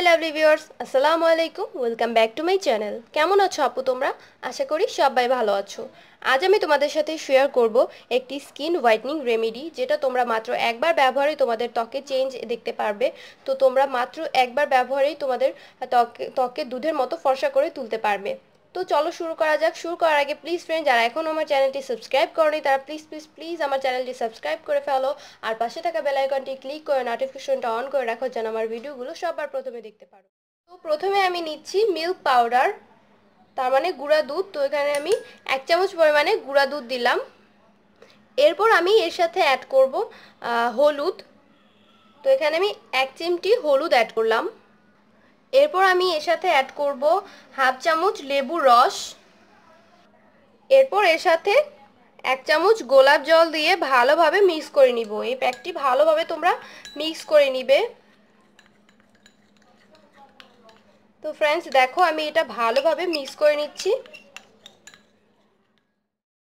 Viewers আসসালামু আলাইকুম welcome back to my channel কেমন আছো আপু তোমরা? আশা করি সবাই ভালো আছো। আজ আমি তোমাদের সাথে শেয়ার করব একটি স্কিন হোয়াইটনিং রেমেডি যেটা তোমরা মাত্র একবার ব্যবহারেই তোমাদের ত্বকে চেঞ্জ দেখতে পারবে। তো তোমরা মাত্র একবার ব্যবহারেই তোমাদের ত্বকে ত্বকে দুধের মতো ফর্সা করে তুলতে পারবে। তো চলো শুরু করা যাক। শুরু করার আগে প্লিজ ফ্রেন্ড যারা এখন আমার চ্যানেলটি সাবস্ক্রাইব করেনি, তারা প্লিজ প্লিজ প্লিজ আমার চ্যানেলটি সাবস্ক্রাইব করে ফেলো। আর পাশে থাকা বেল আইকনটি ক্লিক করে নোটিফিকেশনটা অন করে রাখো, যেন আমার ভিডিওগুলো সবার প্রথমে দেখতে পারো। তো প্রথমে আমি নিচ্ছি মিল্ক পাউডার তার মানে গুঁড়া দুধ। তো এখানে আমি এক চামচ পরিমাণে গুঁড়া দুধ দিলাম। এরপর আমি এর সাথে অ্যাড করব হলুদ। তো এখানে আমি এক চিমটি হলুদ অ্যাড করলাম। এরপর আমি এর সাথে অ্যাড করব হাফ চামচ লেবুর রস। এরপর এর সাথে এক চামচ গোলাপ জল দিয়ে ভালোভাবে মিক্স করে নিব। এই প্যাকটি ভালোভাবে তোমরা মিক্স করে নিবে। তো ফ্রেন্ডস দেখো আমি এটা ভালোভাবে মিক্স করে নিচ্ছি।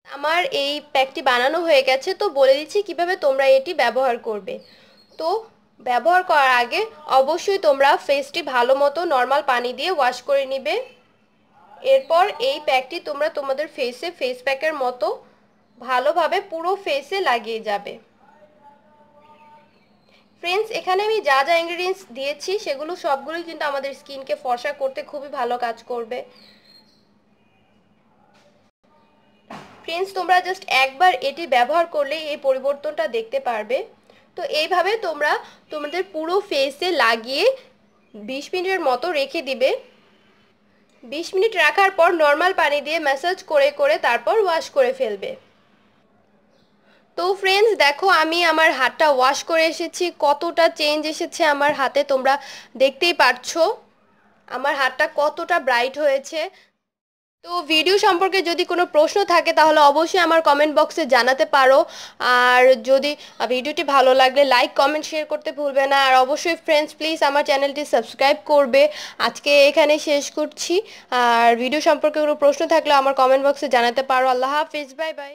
আমার এই প্যাকটি বানানো হয়ে গেছে, তো বলে দিচ্ছি কীভাবে তোমরা এটি ব্যবহার করবে। তো ব্যবহার করার আগে অবশ্যই তোমরা ফেসটি ভালো মতো নর্মাল পানি দিয়ে ওয়াশ করে নিবে। এরপর এই প্যাকটি তোমরা তোমাদের ফেসে ফেস প্যাকের মতো ভালোভাবে পুরো ফেসে লাগিয়ে যাবে। ফ্রেন্ডস এখানে আমি যা যা ইনগ্রিডিয়েন্টস দিয়েছি, সেগুলো সবগুলোই কিন্তু আমাদের স্কিনকে ফর্সা করতে খুবই ভালো কাজ করবে। ফ্রেন্ডস তোমরা জাস্ট একবার এটি ব্যবহার করলে এই পরিবর্তনটা দেখতে পারবে। তো এইভাবে তোমরা তোমাদের পুরো ফেসে লাগিয়ে বিশ মিনিটের মতো রেখে দিবে। বিশ মিনিট রাখার পর নর্মাল পানি দিয়ে ম্যাসাজ করে করে তারপর ওয়াশ করে ফেলবে। তো ফ্রেন্ডস দেখো আমি আমার হাতটা ওয়াশ করে এসেছি। কতটা চেঞ্জ এসেছে আমার হাতে তোমরা দেখতেই পারছ। আমার হাতটা কতটা ব্রাইট হয়েছে। তো ভিডিও সম্পর্কে যদি কোনো প্রশ্ন থাকে, তাহলে অবশ্যই আমার কমেন্ট বক্সে জানাতে পারো। আর যদি ভিডিওটি ভালো লাগলে লাইক কমেন্ট শেয়ার করতে ভুলবে না। আর অবশ্যই ফ্রেন্ডস প্লিজ আমার চ্যানেলটি সাবস্ক্রাইব করবে। আজকে এখানে শেষ করছি। আর ভিডিও সম্পর্কে কোনো প্রশ্ন থাকলে আমার কমেন্ট বক্সে জানাতে পারো। আল্লাহ হাফিজ বাই বাই